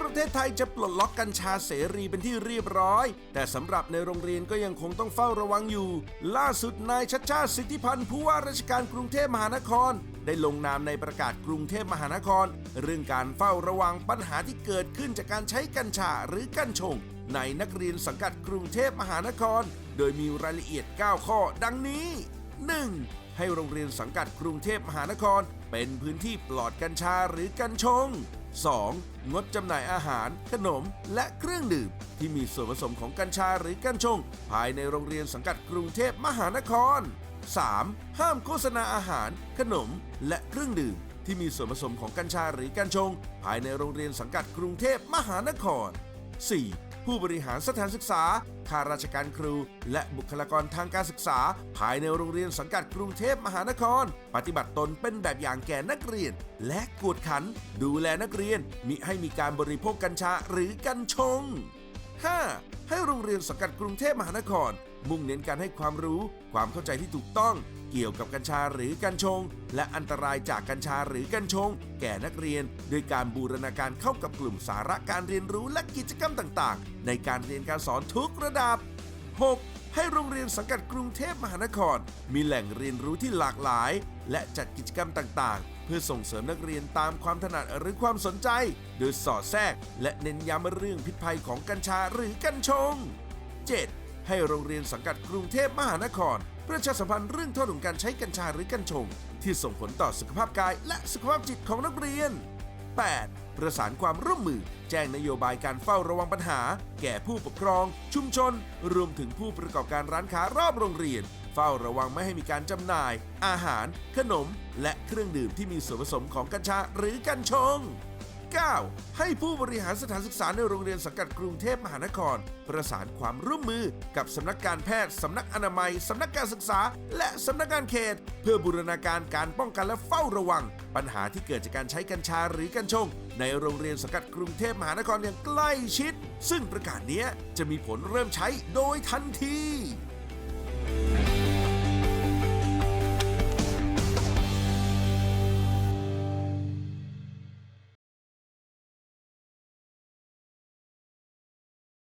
ประเทศไทยจะปลดล็อกกัญชาเสรีเป็นที่เรียบร้อย แต่สำหรับในโรงเรียนก็ยังคงต้องเฝ้าระวังอยู่ ล่าสุดนายชัดชาติสิทธิพันธ์ผู้ว่าราชการกรุงเทพมหานคร ได้ลงนามในประกาศกรุงเทพมหานคร เรื่องการเฝ้าระวังปัญหาที่เกิดขึ้นจากการใช้กัญชาหรือกัญชง ในนักเรียนสังกัดกรุงเทพมหานคร โดยมีรายละเอียด 9 ข้อ ดังนี้ 1. ให้โรงเรียนสังกัดกรุงเทพมหานคร เป็นพื้นที่ปลอดกัญชาหรือกัญชง 2. งดจำหน่ายอาหาร ขนม และเครื่องดื่ม ที่มีส่วนผสมของกัญชาหรือกัญชง ภายในโรงเรียนสังกัดกรุงเทพมหานคร 3. ห้ามโฆษณาอาหาร ขนม และเครื่องดื่ม ที่มีส่วนผสมของกัญชาหรือกัญชง ภายในโรงเรียนสังกัดกรุงเทพมหานคร 4. ผู้บริหารสถานศึกษาข้าราชการครู และบุคลากรทางการศึกษา ภายในโรงเรียนสังกัดกรุงเทพมหานคร ปฏิบัติตนเป็นแบบอย่างแก่นักเรียน และกวดขัน ดูแลนักเรียนมิให้มีการบริโภคกัญชาหรือกัญชง 5. ให้โรงเรียนสังกัดกรุงเทพมหานคร มุ่งเน้นการให้ความรู้ ความเข้าใจที่ถูกต้อง เกี่ยวกับกัญชาหรือกัญชง และอันตรายจากกัญชาหรือกัญชง แก่นักเรียน โดยการบูรณาการเข้ากับกลุ่มสาระการเรียนรู้และกิจกรรมต่างๆ ในการเรียนการสอนทุกระดับ 6. ให้โรงเรียนสังกัดกรุงเทพมหานคร มีแหล่งเรียนรู้ที่หลากหลาย และจัดกิจกรรมต่างๆ เพื่อส่งเสริมนักเรียนตามความถนัดหรือความสนใจ โดยสอดแทรก และเน้นย้ำเรื่องพิษภัยของกัญชาหรือกัญชง 7. ให้โรงเรียนสังกัดกรุงเทพมหานคร ประชาสัมพันธ์เรื่องโทษของการใช้กัญชาหรือกัญชง ที่ส่งผลต่อสุขภาพกายและสุขภาพจิตของนักเรียน 8. ประสานความร่วมมือ แจ้งนโยบายการเฝ้าระวังปัญหา แก่ผู้ปกครอง ชุมชน รวมถึงผู้ประกอบการร้านค้ารอบโรงเรียน ฝ้าระวังไม่ให้มีการจำหน่าย อาหาร ขนม และเครื่องดื่มที่มีส่วนผสมของกัญชาหรือกัญชง 9. ให้ผู้บริหารสถานศึกษาในโรงเรียนสังกัดกรุงเทพมหานคร ประสานความร่วมมือกับสำนักการแพทย์ สำนักอนามัย สำนักการศึกษา และสำนักงานเขต เพื่อบูรณาการการป้องกันและเฝ้าระวัง ปัญหาที่เกิดจากการใช้กัญชาหรือกัญชง ในโรงเรียนสังกัดกรุงเทพมหานครอย่างใกล้ชิด ซึ่งประกาศนี้จะมีผลเริ่มใช้โดยทันที